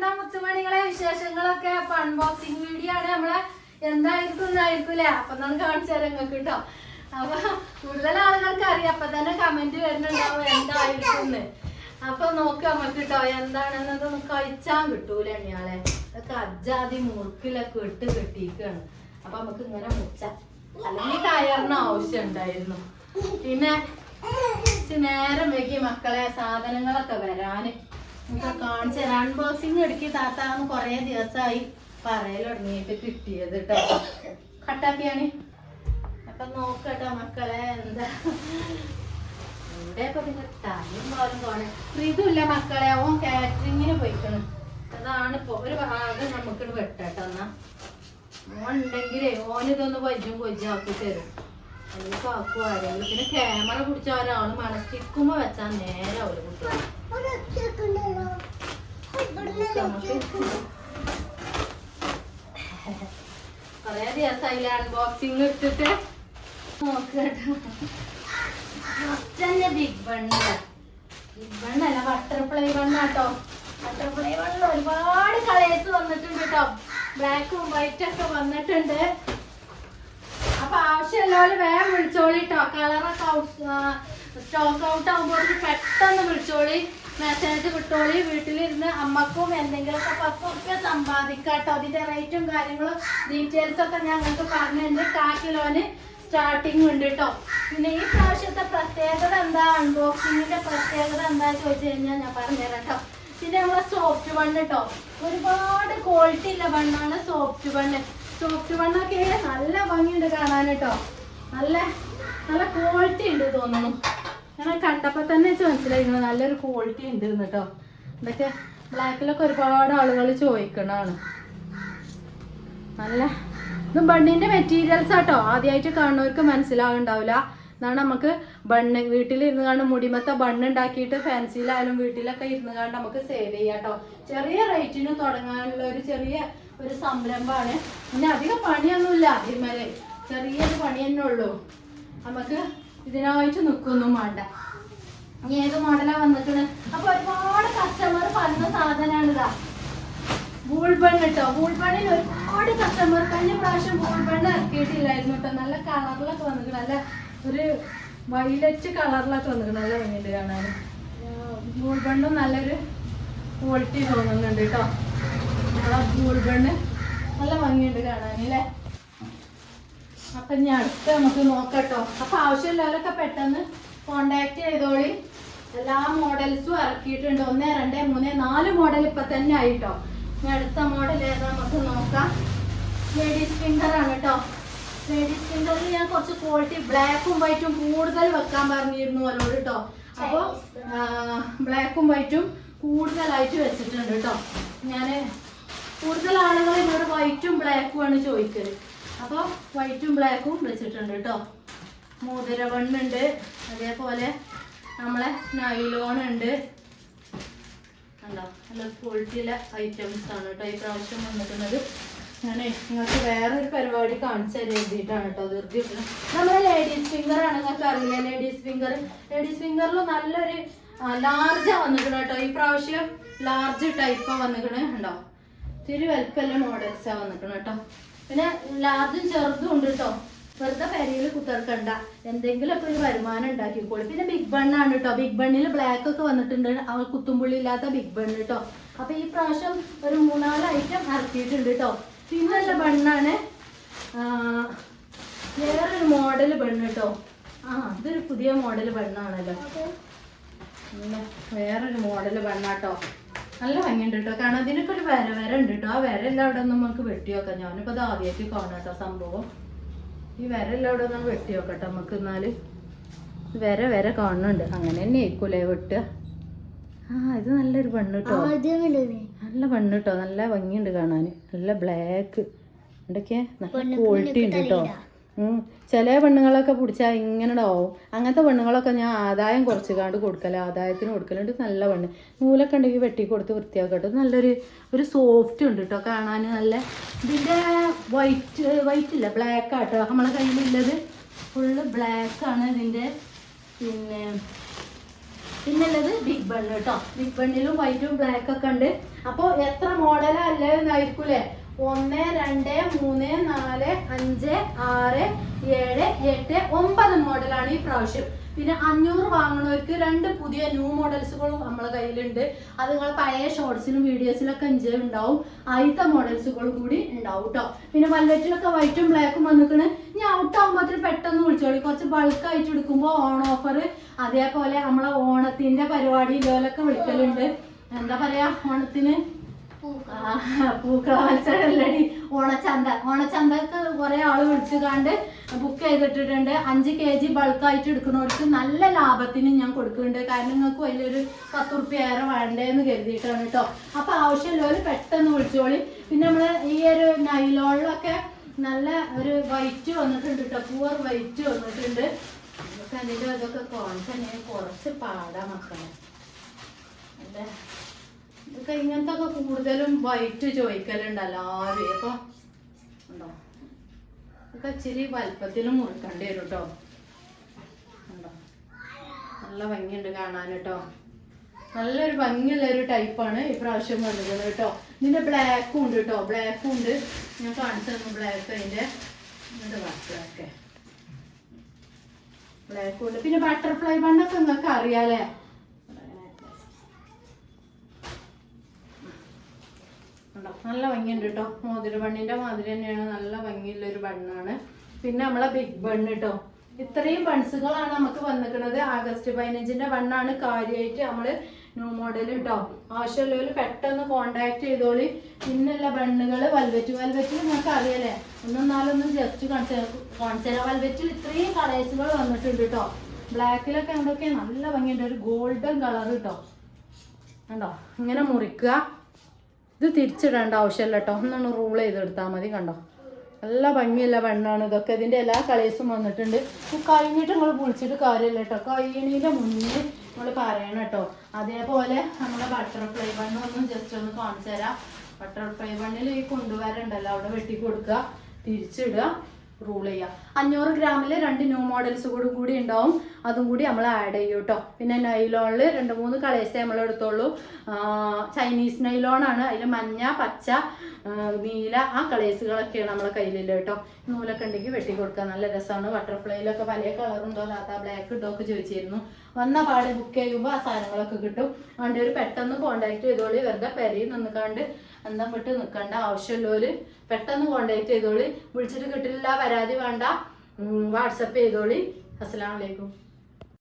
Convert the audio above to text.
എന്താ മുത്തുമണികളെ വിശേഷങ്ങളൊക്കെ അപ്പൊ അൺബോക്സിങ് വീഡിയോ ആണ് നമ്മളെ എന്തായിരിക്കും എന്നായിരിക്കൂലേ അപ്പൊ നമ്മൾ കാണിച്ചു തരാം നിങ്ങൾക്ക് കേട്ടോ. അപ്പൊ കൂടുതൽ ആളുകൾക്ക് അറിയാം. അപ്പൊ തന്നെ കമന്റ് വരുന്നുണ്ടാവും എന്തായിരിക്കും അപ്പൊ നോക്ക് നമുക്ക് കേട്ടോ എന്താണെന്നത് കഴിച്ചാൻ കിട്ടൂല എണ്ണിയാളെ അതൊക്കെ അജാതി മുറുക്കിലൊക്കെ ഇട്ട് കിട്ടിയിരിക്കാണ് അപ്പൊ നമുക്ക് ഇങ്ങനെ മുച്ച അല്ലെങ്കിൽ കയറിന് ആവശ്യം ഉണ്ടായിരുന്നു. പിന്നെ നേരം വൈകി മക്കളെ സാധനങ്ങളൊക്കെ വരാന്. നമുക്ക് കാണിച്ചു തരാം. അൺബോക്സിങ് എടുക്കി താത്താന്ന് കൊറേ ദിവസമായി പറയൽ തുടങ്ങിയിട്ട് കിട്ടിയത് കേട്ടോ കട്ടാക്കിയാണ്. അപ്പൊ നോക്കട്ടോ മക്കളെ എന്താ? ഇവിടെ ഇപ്പൊ പിന്നെ ടൈം പോലും പോണേ. ഇതുമില്ല മക്കളെ ഓൻ കാറ്ററിങ്ങിന് പോയിക്കണം. അതാണ് ഇപ്പൊ ഒരു ഭാഗം നമുക്ക് വെട്ടട്ടോ എന്നാ. ഉണ്ടെങ്കിലേ ഓനിതൊന്ന് വജ്ജും കൊജ്ജാക്കി തരും. അല്ലെങ്കിൽ ആക്കും ആരെങ്കിലും. പിന്നെ ക്യാമറ പിടിച്ച ഒരാൾ മനസ്സിക്കുമ്പോ വെച്ചാൽ നേരെ ഒരു കുട്ടികൾ കൊറേ ദിവസമായില്ല അൺബോക്സിംഗ് ഇട്ടിട്ട്? നോക്കട്ടോ ബിഗ് ബണ്ണ് ബിഗ് ബണ്ണല്ല ബട്ടർഫ്ലൈ ബണ്ണാട്ടോ ബട്ടർഫ്ലൈ ബണ്ണിൽ ഒരുപാട് കളേഴ്സ് വന്നിട്ടുണ്ട് കേട്ടോ ബ്ലാക്കും വൈറ്റ് ഒക്കെ വന്നിട്ടുണ്ട്. അപ്പൊ ആവശ്യമുള്ളവര് വേഗം വിളിച്ചോളി കേട്ടോ കളറൊക്കെ സ്റ്റോക്ക് ഔട്ട് ആകുമ്പോൾ പെട്ടെന്ന് വിളിച്ചോളി. മെസ്സേജ് വിട്ടോളി വീട്ടിലിരുന്ന് അമ്മക്കും എന്തെങ്കിലുമൊക്കെ ഒക്കെ റുപ്യ സമ്പാദിക്കാട്ടോ. അതിന്റെ റേറ്റും കാര്യങ്ങളും ഡീറ്റെയിൽസ് ഒക്കെ ഞങ്ങൾക്ക് പറഞ്ഞിട്ടുണ്ട് കാ കിലോന് സ്റ്റാർട്ടിങ് ഉണ്ട് കേട്ടോ പിന്നെ ഈ പ്രാവശ്യത്തെ പ്രത്യേകത എന്താ? അൺബോക്സിങ്ങിന്റെ പ്രത്യേകത എന്താ ചോദിച്ചു കഴിഞ്ഞാൽ ഞാൻ പറഞ്ഞുതരാം കേട്ടോ പിന്നെ നമ്മളെ സോഫ്റ്റ് ബണ്ണ് കേട്ടോ ഒരുപാട് ക്വാളിറ്റി ഉള്ള ബണ്ണാണ് സോഫ്റ്റ് ബണ്ണ് സോഫ്റ്റ് ബണ്ണൊക്കെ നല്ല ഭംഗിയുണ്ട് കാണാൻ കേട്ടോ നല്ല നല്ല ക്വാളിറ്റി ഉണ്ട് തോന്നുന്നു. ഞാൻ കണ്ടപ്പോൾ തന്നെ എനിക്ക് മനസ്സിലായിരിക്കണം നല്ലൊരു ക്വാളിറ്റി ഉണ്ട് കേട്ടോ ഇതൊക്കെ ബ്ലാക്കിലൊക്കെ ഒരുപാട് ആളുകൾ ചോദിക്കണാണ് നല്ല ഇത് ബണ്ണിന്റെ മെറ്റീരിയൽസ് ആട്ടോ. ആദ്യമായിട്ട് കാണുന്നവർക്ക് മനസ്സിലാവുണ്ടാവില്ല. എന്നാണ് നമുക്ക് ബണ്ണ്. വീട്ടിലിരുന്ന് കാണും മുടിമത്ത ബണ്ണ് ഉണ്ടാക്കിയിട്ട് ഫാൻസിയിലായാലും വീട്ടിലൊക്കെ ഇരുന്ന് കാണും നമുക്ക് സേവ് ചെയ്യാം കേട്ടോ ചെറിയ റേറ്റിന് തുടങ്ങാനുള്ള ഒരു ചെറിയ ഒരു സംരംഭമാണ്. പിന്നെ അധികം പണിയൊന്നുമില്ല. അതിന്മേലെ ചെറിയൊരു പണി തന്നെ ഉള്ളൂ. നമുക്ക് ഇതിനായിട്ട് നിൽക്കൊന്നും വേണ്ട. ഇനി ഏത് മോഡലാ വന്നിട്ടുണ്ട് അപ്പൊ ഒരുപാട് കസ്റ്റമർ പറഞ്ഞ സാധനമാണ് ഇതാ. ബൂൾബൺ കേട്ടോ. ബൂൾബണ്ണിൽ ഒരുപാട് കസ്റ്റമർ കഴിഞ്ഞ പ്രാവശ്യം ബൂൾബണ്ണ് ഇറക്കിയിട്ടില്ലായിരുന്നു കേട്ടോ. നല്ല കളറിലൊക്കെ വന്നിട്ട് നല്ല ഒരു വൈലറ്റ് കളറിലൊക്കെ വന്നിട്ട് നല്ല ഭംഗിയുണ്ട് കാണാൻ. ബൂൾബണ്ണും നല്ലൊരു ക്വാളിറ്റി തോന്നുന്നുണ്ട് കേട്ടോ. നമ്മളെ ബൂൾബണ്ണ് നല്ല ഭംഗിയുണ്ട് കാണാൻ അല്ലേ? അപ്പൊ ഇനി അടുത്ത് നമുക്ക് നോക്കട്ടോ. അപ്പൊ ആവശ്യമുള്ളവരൊക്കെ പെട്ടെന്ന് കോണ്ടാക്ട് ചെയ്തോളി. എല്ലാ മോഡൽസും ഇറക്കിയിട്ടുണ്ട്. ഒന്ന് രണ്ട് മൂന്ന് നാല് മോഡൽ ഇപ്പൊ തന്നെ ആയിട്ടോ. ഇനി അടുത്ത മോഡൽ ഏതാ നമുക്ക് നോക്കാം. ലേഡീസ് ഫിംഗർ ആണ് കേട്ടോ ലേഡീസ് ഫിംഗറിൽ ഞാൻ കുറച്ച് ക്വാളിറ്റി ബ്ലാക്കും വൈറ്റും കൂടുതൽ വെക്കാൻ പറഞ്ഞിരുന്നു അവരോട് കേട്ടോ അപ്പോൾ ബ്ലാക്കും വൈറ്റും കൂടുതലായിട്ട് വെച്ചിട്ടുണ്ട് കേട്ടോ ഞാൻ കൂടുതൽ ആളുകൾ എന്നോട് വൈറ്റും ബ്ലാക്കും ആണ് ചോദിക്കൽ. അപ്പോൾ വൈറ്റും ബ്ലാക്കും വെച്ചിട്ടുണ്ട് കേട്ടോ മോതിര വണ്ണുണ്ട് അതേപോലെ നമ്മളെ നൈലോൺ ഉണ്ട്. കണ്ടോ? നല്ല ക്വാളിറ്റിയിലെ ഐറ്റംസ് ആണ് കേട്ടോ ഈ പ്രാവശ്യം വന്നിട്ടുള്ളത്. ഞാൻ നിങ്ങൾക്ക് വേറൊരു പരിപാടി കാണിച്ചു തരാൻ എഴുതിയിട്ടാണ് കേട്ടോ തീർച്ചയായിട്ടും നമ്മുടെ ലേഡീസ് ഫിംഗർ ആണ്. നിങ്ങൾക്ക് അറിയില്ല ലേഡീസ് ഫിംഗർ ലേഡീസ് ഫിംഗറിൽ നല്ലൊരു ലാർജാ വന്നിട്ടുണ്ട് കേട്ടോ ഈ പ്രാവശ്യം ലാർജ് ടൈപ്പാണ് വന്നിട്ടുണ്ട് ഉണ്ടോ തിരുവൽപ്പല്ല മോഡൽസ് ആ വന്നിട്ടുണ്ട് കേട്ടോ പിന്നെ ലാർജും ചെറുതും ഉണ്ട് കേട്ടോ വെറുതെ പെരയിൽ കുത്തിറക്കണ്ട എന്തെങ്കിലുമൊക്കെ ഒരു വരുമാനം ഉണ്ടാക്കിക്കോളൂ. പിന്നെ ബിഗ് ബണ്ണാണ് കേട്ടോ ബിഗ് ബണ്ണിൽ ബ്ലാക്ക് ഒക്കെ വന്നിട്ടുണ്ട്. അവ കുത്തുമ്പുള്ളി ഇല്ലാത്ത ബിഗ് ബണ്ണ് കേട്ടോ അപ്പൊ ഈ പ്രാവശ്യം ഒരു മൂന്നാൽ ഐറ്റം ഇറക്കിയിട്ടുണ്ട് കേട്ടോ പിന്നെ നല്ല ബണ്ണാണ് ആ, വേറൊരു മോഡൽ ബണ്ണ് കേട്ടോ ആ ഇതൊരു പുതിയ മോഡൽ ബണ്ണാണല്ലോ വേറൊരു മോഡൽ ബണ്ണാട്ടോ നല്ല ഭംഗിയുണ്ട് കേട്ടോ കാരണം ഇതിനൊക്കെ ഒരു വര വര ഉണ്ട് കേട്ടോ ആ വരെല്ലാം അവിടെ ഒന്ന് നമുക്ക് വെട്ടി വെക്കാം. ഞാനിപ്പോൾ അത് ആദ്യമായിട്ട് കാണാം കേട്ടോ സംഭവം. ഈ വരെല്ലാം അവിടെ ഒന്ന് വെട്ടി വെക്കട്ടെ നമുക്ക് എന്നാൽ. വര വര കാണുന്നുണ്ട്. അങ്ങനെ തന്നെ ആയിക്കൂലേ വെട്ടുക? ആ ഇത് നല്ലൊരു പെണ്ണ് കേട്ടോ. നല്ല പെണ്ണ് കേട്ടോ. നല്ല ഭംഗിയുണ്ട് കാണാൻ നല്ല ബ്ലാക്ക് എന്തൊക്കെയാ? നല്ല ക്വാളിറ്റി ഉണ്ട് കേട്ടോ. ചില പെണ്ണുങ്ങളൊക്കെ പിടിച്ചാൽ ഇങ്ങനെ ആവും അങ്ങനത്തെ പെണ്ണുങ്ങളൊക്കെ ഞാൻ ആദായം കുറച്ച് കാണ്ട് കൊടുക്കല. ആദായത്തിന് കൊടുക്കലുണ്ട്. നല്ല പെണ്ണ്. നൂലൊക്കെ ഉണ്ടെങ്കിൽ വെട്ടി കൊടുത്ത് വൃത്തിയാക്കട്ടെ. നല്ലൊരു ഒരു സോഫ്റ്റ് ഉണ്ട് കേട്ടോ കാണാൻ നല്ല ഇതിന്റെ വൈറ്റ് വൈറ്റ് ഇല്ല? ബ്ലാക്ക് ആട്ടോ. നമ്മളെ കയ്യിലുള്ളത് ഫുള്ള് ബ്ലാക്ക് ആണ് ഇതിന്റെ പിന്നെ പിന്നുള്ളത് ബിഗ് ബണ്ണ് കേട്ടോ ബിഗ് ബണ്ണിലും വൈറ്റും ബ്ലാക്ക് ഒക്കെ ഉണ്ട്. അപ്പോൾ എത്ര മോഡലാ അല്ലായിരുന്നായിരിക്കൂലേ ഒന്ന് രണ്ട് മൂന്ന് നാല് അഞ്ച് ആറ് ഏഴ് എട്ട് ഒമ്പത് മോഡലാണ് ഈ പ്രാവശ്യം. പിന്നെ അഞ്ഞൂറ് വാങ്ങണവർക്ക് രണ്ട് പുതിയ ന്യൂ മോഡൽസുകളും നമ്മളെ കയ്യിലുണ്ട്. അത് നിങ്ങൾ പഴയ ഷോർട്സിലും വീഡിയോസിലൊക്കെ എൻജോയ് ഉണ്ടാവും. ആദ്യത്തെ മോഡൽസുകളും കൂടി ഉണ്ടാവും കേട്ടോ പിന്നെ വല്ലറ്റിലൊക്കെ വൈറ്റും ബ്ലാക്കും വന്നിക്കണ്. ഇനി ഔട്ട് ആകുമ്പോഴത്തേക്ക് പെട്ടെന്ന് വിളിച്ചോളി. കുറച്ച് ബൾക്കായിട്ട് എടുക്കുമ്പോൾ ഓൺ ഓഫർ അതേപോലെ നമ്മളെ ഓണത്തിന്റെ പരിപാടി ഇതുപോലൊക്കെ വിളിക്കലുണ്ട്. എന്താ പറയാ ഓണത്തിന് പൂക്കള. ഓണച്ചന്ത. ഓണച്ചന്തക്ക് കുറെ ആൾ വിളിച്ചു കണ്ട് ബുക്ക് ചെയ്തിട്ടിട്ടുണ്ട്. അഞ്ച് കെ ജി ബൾക്കായിട്ട് എടുക്കുന്നവർക്ക് നല്ല ലാഭത്തിന് ഞാൻ കൊടുക്കുന്നുണ്ട്. കാരണം നിങ്ങൾക്ക് വലിയൊരു പത്ത് റുപ്യേറെ വേണ്ടേന്ന് കരുതിയിട്ടാണ് കേട്ടോ അപ്പൊ ആവശ്യമുള്ളവർ പെട്ടെന്ന് വിളിച്ചോളി. പിന്നെ നമ്മൾ ഈ ഒരു നൈലോളിലൊക്കെ നല്ല ഒരു വൈറ്റ് വന്നിട്ടുണ്ട് കേട്ടോ പൂവർ വൈറ്റ് വന്നിട്ടുണ്ട്. അതൊക്കെ കുറച്ച് പാടാ മക്കളെ. അല്ലേ? ഇതൊക്കെ ഇങ്ങനത്തെ ഒക്കെ കൂടുതലും വൈറ്റ് ചോദിക്കലുണ്ട് എല്ലാവരും ഇപ്പൊ ഉണ്ടോ? ഇതൊക്കെ ഇച്ചിരി വലുപ്പത്തിൽ മുറിക്കേണ്ടി വരും കേട്ടോ ഉണ്ടോ? നല്ല ഭംഗിയുണ്ട് കാണാൻ കേട്ടോ നല്ലൊരു ഭംഗിയുള്ള ഒരു ടൈപ്പാണ് ഇപ്രാവശ്യം വന്നത് കേട്ടോ ഇതിന്റെ ബ്ലാക്കും ഉണ്ട് കേട്ടോ ബ്ലാക്കും ഉണ്ട്. ഞാൻ കാണിച്ചു തന്നു ബ്ലാക്ക് അതിന്റെ ബ്ലാക്ക് ബ്ലാക്കും ഉണ്ട്. പിന്നെ ബട്ടർഫ്ലൈ ബണ്ണൊക്കെ നിങ്ങൾക്ക് അറിയാലേ? ഉണ്ടോ? നല്ല ഭംഗിയുണ്ട് കേട്ടോ മോതിര ബണ്ണിന്റെ മാതിരി തന്നെയാണ്. നല്ല ഭംഗിയുള്ള ഒരു ബണ്ണാണ്. പിന്നെ നമ്മളെ ബിഗ് ബണ്ണ് കേട്ടോ ഇത്രയും ബൺസുകളാണ് നമുക്ക് വന്നിക്കുന്നത് ആഗസ്റ്റ് പതിനഞ്ചിന്റെ ബണ്ണാണ് കാര്യമായിട്ട് നമ്മൾ ന്യൂ മോഡൽ കേട്ടോ ആവശ്യമുള്ളവര് പെട്ടെന്ന് കോണ്ടാക്ട് ചെയ്തോളി. പിന്നുള്ള ബണ്ണുകൾ വൽവെറ്റ് വൽവെറ്റിൽ നിങ്ങൾക്ക് അറിയാലേ ഒന്നും നാലൊന്നും ജസ്റ്റ് തരാം വൽവെറ്റിൽ ഇത്രയും കളേഴ്സുകൾ വന്നിട്ടുണ്ട് കേട്ടോ ബ്ലാക്കിലൊക്കെ എന്തൊക്കെ നല്ല ഭംഗിയുണ്ട്. ഒരു ഗോൾഡൻ കളർ കേട്ടോ കണ്ടോ? ഇങ്ങനെ മുറിക്കുക. ഇത് തിരിച്ചിടേണ്ട ആവശ്യമില്ല കേട്ടോ. ഒന്നൊന്ന് റൂൾ ചെയ്തെടുത്താൽ മതി കണ്ടോ? നല്ല ഭംഗിയുള്ള വെണ്ണാണ് ഇതൊക്കെ. ഇതിന്റെ എല്ലാ കളേഴ്സും വന്നിട്ടുണ്ട്. കഴിഞ്ഞിട്ട് നിങ്ങൾ പൊളിച്ചിട്ട് കാര്യമില്ല കേട്ടോ. കഴിയണീന്റെ മുന്നിൽ നമ്മൾ പറയണം കേട്ടോ. അതേപോലെ നമ്മുടെ ബട്ടർഫ്ലൈ ബണ്ണ് ഒന്ന് ജസ്റ്റ് ഒന്ന് കാണിച്ചു തരാം ബട്ടർഫ്ലൈ ബണ്ണിൽ ഈ കൊണ്ടുവരണ്ടല്ലോ. അവിടെ വെട്ടി കൊടുക്കുക തിരിച്ചിടുക. റൂൾ ചെയ്യുക അഞ്ഞൂറ് ഗ്രാമിൽ രണ്ട് ന്യൂ മോഡൽസ് കൂടി കൂടി ഉണ്ടാവും. അതും കൂടി നമ്മൾ ആഡ് ചെയ്യും കേട്ടോ പിന്നെ നൈലോണിൽ രണ്ട് മൂന്ന് കളേഴ്സ് നമ്മൾ എടുത്തോളൂ ചൈനീസ് നൈലോൺ ആണ്. അതിൽ മഞ്ഞ പച്ച നീല ആ കളേഴ്സുകളൊക്കെയാണ് നമ്മളെ കയ്യിലില്ല കേട്ടോ നൂലൊക്കെ ഉണ്ടെങ്കിൽ വെട്ടി കൊടുക്കുക നല്ല രസമാണ് ബട്ടർഫ്ലൈയിലൊക്കെ പല കളറുണ്ടോ അല്ലാത്ത ബ്ലാക്ക് ഇട്ടോ ഒക്കെ ചോദിച്ചിരുന്നു. വന്ന പാടെ ബുക്ക് ചെയ്യുമ്പോൾ ആ സാധനങ്ങളൊക്കെ കിട്ടും. അതുകൊണ്ട് ഒരു പെട്ടെന്ന് കോണ്ടാക്ട് ചെയ്തോളി. വെറുതെ പെരയിൽ നിന്നുകൊണ്ട് എന്താ വിട്ട് നിൽക്കേണ്ട ആവശ്യമുള്ളവര് പെട്ടെന്ന് കോണ്ടാക്ട് ചെയ്തോളി. വിളിച്ചിട്ട് കിട്ടില്ല പരാതി വേണ്ട. വാട്സപ്പ് ചെയ്തോളി. അസ്സലാമലൈക്കും